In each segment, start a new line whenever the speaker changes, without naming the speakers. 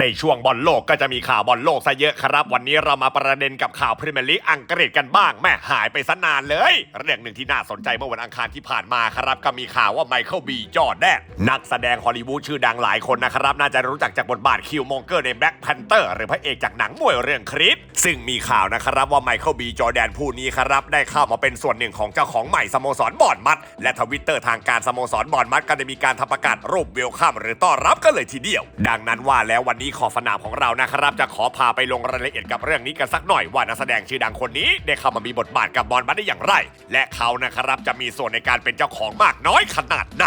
ในช่วงบอลโลกก็จะมีข่าวบอลโลกซะเยอะครับ วันนี้เรามาประเด็นกับข่าวพรีเมียร์ลีกอังกฤษกันบ้างแม่หายไปซะนานเลย เรื่องหนึ่งที่น่าสนใจเมื่อวันอังคารที่ผ่านมาครับ ก็มีข่าวว่าไมเคิลบีจอร์แดนนักแสดงฮอลลีวูดชื่อดังหลายคนนะครับ น่าจะรู้จักจากบทบาทคิวมองเกอร์ในแบล็กแพนเตอร์หรือพระเอกจากหนังมวยเรื่องคริสซึ่งมีข่าวนะครับว่าไมเคิลบีจอร์แดนผู้นี้ครับได้เข้ามาเป็นส่วนหนึ่งของเจ้าของใหม่สโมสรบอร์นมัด และทวิตเตอร์ทางการสโมสรบอร์นมัดก็ได้มีการทำประกาศรูปเวลคัมหรือต้อนรับกันเลยทีเดียว ดังนั้นว่าแล้ววันนี้ขอสนามของเรานะครับจะขอพาไปลงรายละเอียดกับเรื่องนี้กันสักหน่อยว่านักแสดงชื่อดังคนนี้ได้เข้ามามีบทบาทกับบอลบัตได้อย่างไร และเขานะครับจะมีส่วนในการเป็นเจ้าของมากน้อยขนาดไหน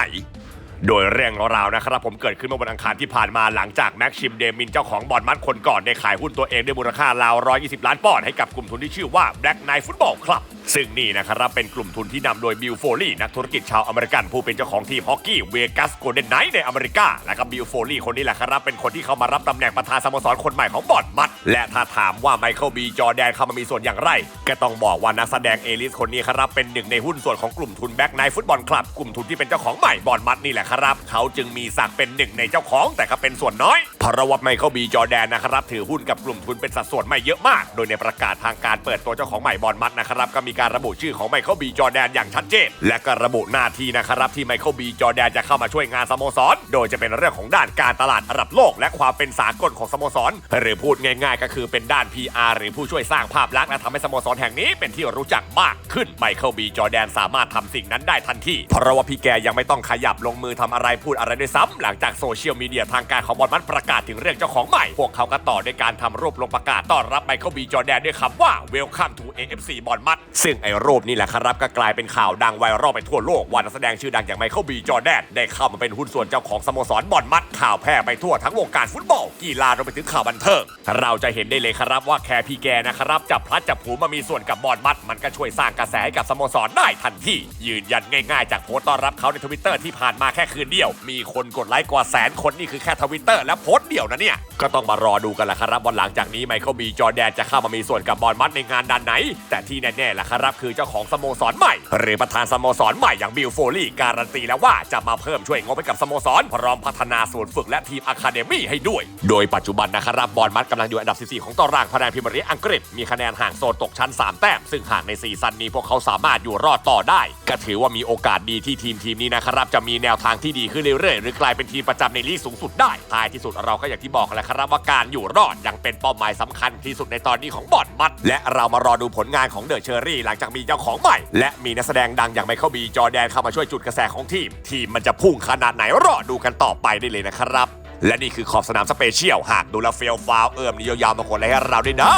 โดยเรื่องราวนะครับผมเกิดขึ้นเมื่อวันอังคารที่ผ่านมาหลังจากแม็กชิมเดมินเจ้าของบอลมัดคนก่อนได้ขายหุ้นตัวเองด้วยมูลค่าราว 120 ล้านปอนด์ให้กับกลุ่มทุนที่ชื่อว่า Black Knight Football Club ซึ่งนี่นะครับเป็นกลุ่มทุนที่นำโดยบิลโฟลีนักธุรกิจชาวอเมริกันผู้เป็นเจ้าของทีมฮอกกี้เวกัสโกลเด้นไนท์ในอเมริกา และก็บิลโฟลีคนนี้แหละครับเป็นคนที่เข้ามารับตำแหน่งประธานสโมสรคนใหม่ของบอลมัด และถ้าถามว่าไมเคิลบีจอแดนเข้ามามีส่วนอย่างไร ก็ต้องบอกว่านักแสดงเอลิสคนนี้ครับเป็นหนึ่งในหุ้นส่วนของกลุ่มทุนแบ็กไนท์ฟุตบอลคลับกลุ่มทุนที่เป็นเจ้าของใหม่บอลมัดนี่แหละครับ เขาจึงมีศักดิ์เป็นหนึ่งในเจ้าของแต่ก็เป็นส่วนน้อยเพราะว่าไมเคิลบีจอแดนนะครับ ถือหุ้นกับกลุ่มทุนเป็นสัดส่วนไม่เยอะมาก โดยในประกาศทางการเปิดตัวเจ้าของใหม่บอลมัดนะครับก็มีการระบุชื่อของไมเคิลบีจอแดนอย่างชัดเจนและก็ระบุหน้าที่นะครับที่ไมเคิลบีจอแดนจะเข้ามาช่วยงานสโมสร โดยจะเป็นเรื่องของด้านการตลาดระดับโลก และความเป็นสากลของสโมสร หรือพูดง่ายๆ ก็คือเป็นด้าน PR หรือผู้ช่วยสร้างภาพลักษณ์และทำให้สโมสรแห่งนี้เป็นที่รู้จักมากขึ้นไมเคิลบีจอแดนสามารถทำสิ่งนั้นได้ทันทีเพราะว่าพี่แกยังไม่ต้องขยับลงมือทำอะไรพูดอะไรด้วยซ้ำหลังจากโซเชียลมีเดียทางการของบอลมัดประกาศถึงเรื่องเจ้าของใหม่ พวกเขาก็ต่อด้วยการทำรูปลงประกาศต้อนรับไมเคิลบีจอร์แดนด้วยคำว่า Welcome to AFC บอลมัดซึ่งไอ้รูปนี่แหละครับก็กลายเป็นข่าวดังไวรัลไปทั่วโลกว่านักแสดงชื่อดังอย่างไมเคิลบีจอร์แดนได้เข้ามาเป็นหุ้นส่วนเจ้าของสโมสรบอลมัดข่าวแพร่ไปทั่วทั้งวงการฟุตบอลกีฬารวมไปถึงข่าวบันเทิงเราจะเห็นได้เลยครับว่าแค่พี่แกนะครับจับพลัดจับผูมามีส่วนกับบอลมัด มันก็ช่วยสร้างกระแสให้กับสโมสรได้ทันทียืนยันง่ายๆจากโพสต์ต้อนรับเขาในทวิตเตอร์ที่ผ่านมาแค่คืนเดียว มีคนกดไลค์กว่าแสนคนนี่คือแค่ทวิตเตอร์และโพสต์เดียวนะเนี่ย ก็ต้องมารอดูกันแหละครับว่าหลังจากนี้ไมเคิลบีจอแดนจะเข้ามามีส่วนกับบอลมัดในงานด้านไหน แต่ที่แน่ๆแหละครับคือเจ้าของสโมสรใหม่ หรือประธานสโมสรใหม่อย่างบิลโฟลีการันตีแล้วว่าจะมาเพิ่มช่วยงบให้กับสโมสรพร้อมพัฒนาศูนย์ฝึกและทีมอะคาเดมี่ให้ด้วย โดยปัจจุบันนะครับบอลมัดกำลังอยู่อันดับ 14 ของตารางคะแนนพรีเมียร์ลีกอังกฤษมีคะแนนห่างโซนตกชั้น 3 แต้ม ซึ่งหากในซีซั่นนี้พวกเขาสามารถอยู่รอดต่อได้ ก็ถือว่ามีโอกาสดีที่ทีมทีมนี้นะครับจะมีแนวทางที่ดีขึ้นเรื่อยๆหรือกลายเป็นทีมประจำในลีกสูงสุดได้ท้ายที่สุดเราก็อย่างที่บอกแหละครับว่าการอยู่รอดยังเป็นเป้าหมายสำคัญที่สุดในตอนนี้ของบอลมัด และเรามารอดูผลงานของเดอะเชอรี่หลังจากมีเจ้าของใหม่ และมีนักแสดงดังอย่างไมเคิลบีจอร์แดนเข้ามาช่วยจุดกระแสของทีม ทีมมันจะพุ่งขนาดไหนรอดูกันต่อไปได้เลยนะครับ และนี่คือขอบสนามสเปเชียลหากดูแลเฟลฟาวเอิมนิยยาวมาคนเลยให้เราด้วยนะ